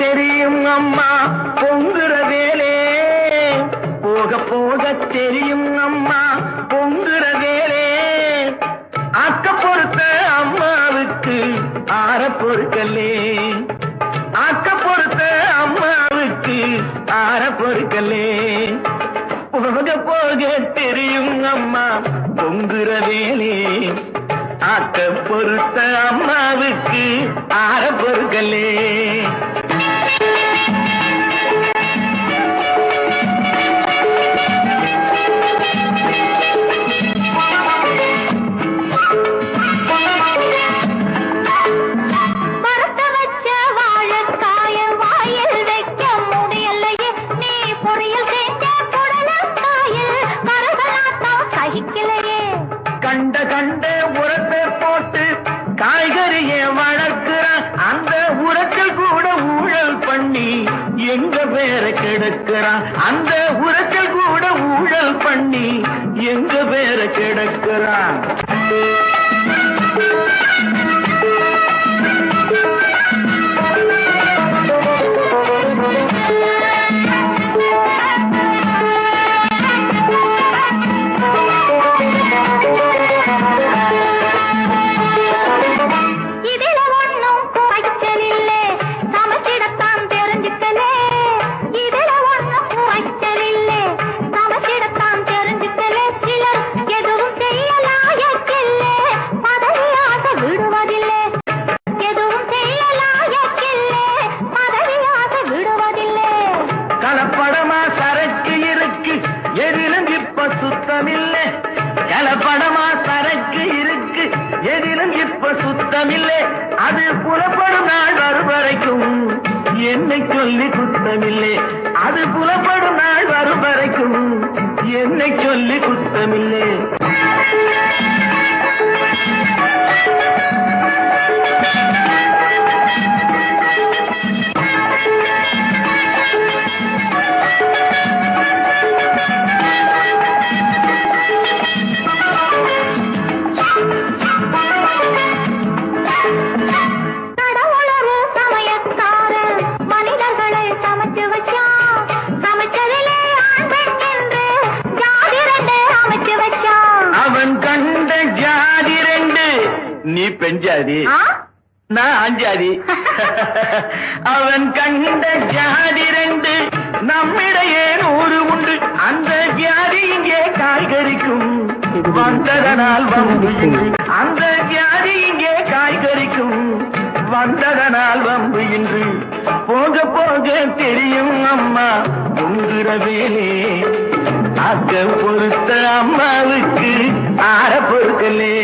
தெரியும் அம்மா பொங்குற வேலே. போக போக தெரியும் அம்மா பொங்குற வேலே. அக்க பொறுத்த அம்மாவுக்கு ஆற பொறுக்கலே அக்க பொறுத்த அம்மாவுக்கு ஆற பொறுக்கலே போக போக தெரியும் அம்மா பொங்குற வேலே. ஆக்க பொறுத்த அம்மாவுக்கு ஆற பொறுக்கலே காய்கறியை வளர்க்கிற அந்த உரத்தில் கூட ஊழல் பண்ணி எங்க பேர கெடுக்கிறான். அந்த உரத்தில் கூட ஊழல் பண்ணி எங்க பேர கெடுக்கிறான். இல்ல கலப்படமா சரக்கு இருக்கு. எதிலும் இப்ப சுத்தமில்லை. அது புலப்படும் நாள் வரும் வரைக்கும். என்னை சொல்லி குத்தமில்லை. அது புலப்படும் நாள் வரும் வரைக்கும். என்னை சொல்லி குத்தமில்லை. நீ ஆ? நான் அஞ்சாதி அவன் கண்ட ஜாதி ரெண்டு நம்மிடையே நூறு உண்டு. அந்த ஜாதி இங்கே காய்கறிக்கும். வந்ததனால் இன்று அந்த ஜாதி இங்கே காய்கறிக்கும். வந்ததனால் வம்பு இன்று போக போக தெரியும் அம்மா உங்குற வேலே அக்க பொறுத்த அம்மாவுக்கு ஆற பொறுக்கலே.